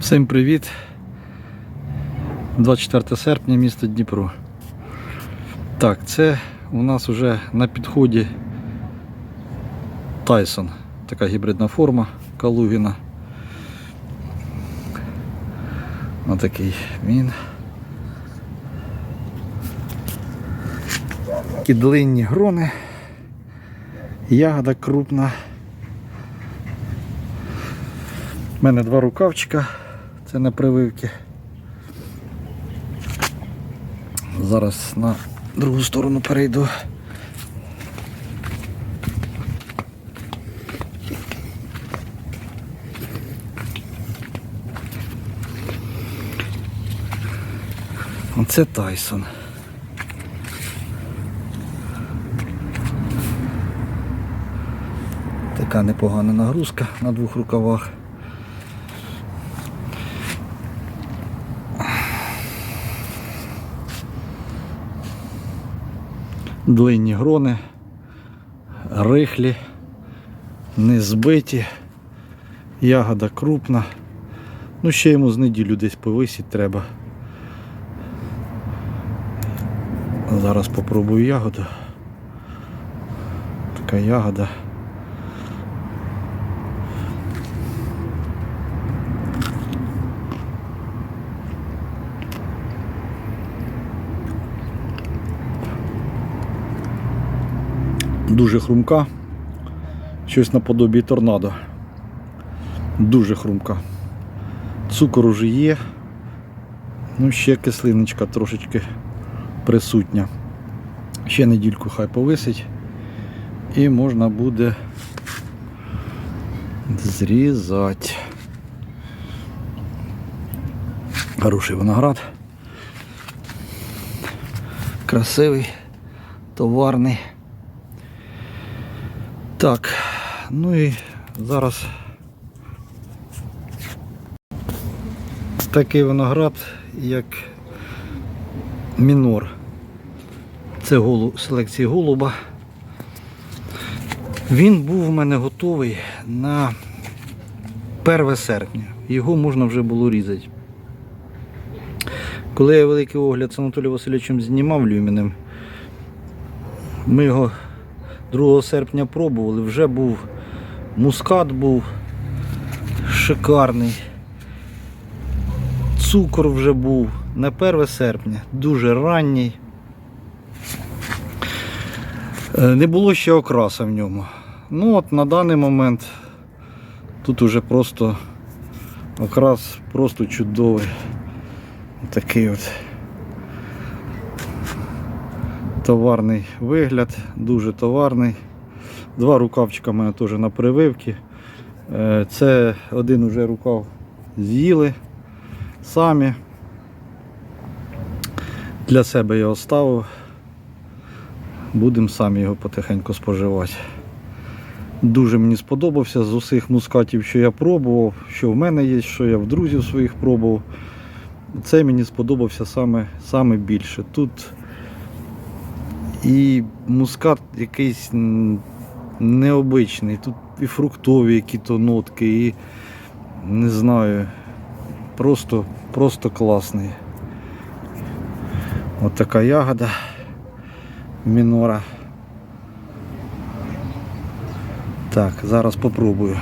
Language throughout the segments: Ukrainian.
Всім привіт! 24 серпня, місто Дніпро. Так, це у нас вже на підході Тайсон. Така гібридна форма Калугіна. Отакий він. Такі длинні грони. Ягода крупна. У мене два рукавчика, це на прививки. Зараз на другу сторону перейду. Оце Тайсон. Така непогана нагрузка на двох рукавах. Длинні грони, рихлі, не збиті, ягода крупна. Ну, ще йому з неділю десь повисіть треба. Зараз попробую ягоду. Така ягода. Дуже хрумка. Щось наподобі торнадо. Дуже хрумка. Цукор уже є. Ну, ще кислиночка трошечки присутня. Ще недільку хай повисить. І можна буде зрізати. Хороший виноград. Красивий, товарний. Так, ну і зараз такий виноград, як мінор. Це голуб, селекції голуба. Він був у мене готовий на 1 серпня. Його можна вже було різати. Коли я великий огляд з Анатолієм Васильовичем знімав люмінем, ми його 2 серпня пробували, вже був мускат був шикарний. Цукор вже був на 1 серпня, дуже ранній. Е, Не було ще окраса в ньому. Ну от на даний момент тут уже просто окрас просто чудовий. Такий от товарний вигляд, дуже товарний. Два рукавчика в мене теж на прививки. Е, Це один уже рукав з'їли самі. Для себе я оставив. Будемо самі його потихеньку споживати. Дуже мені сподобався з усіх мускатів, що я пробував, що в мене є, що я в друзів своїх пробував. Цей мені сподобався саме, саме більше. Тут і мускат якийсь необичний. Тут і фруктові які-то нотки, і не знаю, просто, просто класний. От така ягода мінора. Так, зараз попробую.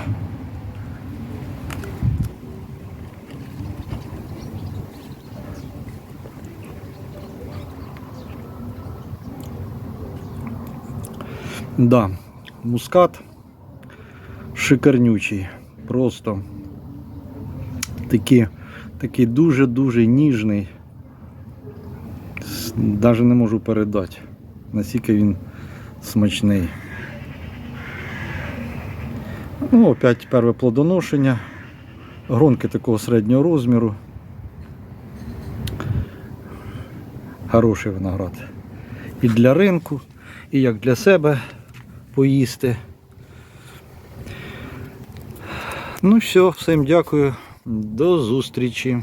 Да, мускат шикарнючий. Просто такий, такий дуже-дуже ніжний. Навіть не можу передати, наскільки він смачний. Ну, опять перше плодоношення. Гронки такого середнього розміру. Хороший виноград. І для ринку, і як для себе поїсти. Ну все, всім дякую. До зустрічі.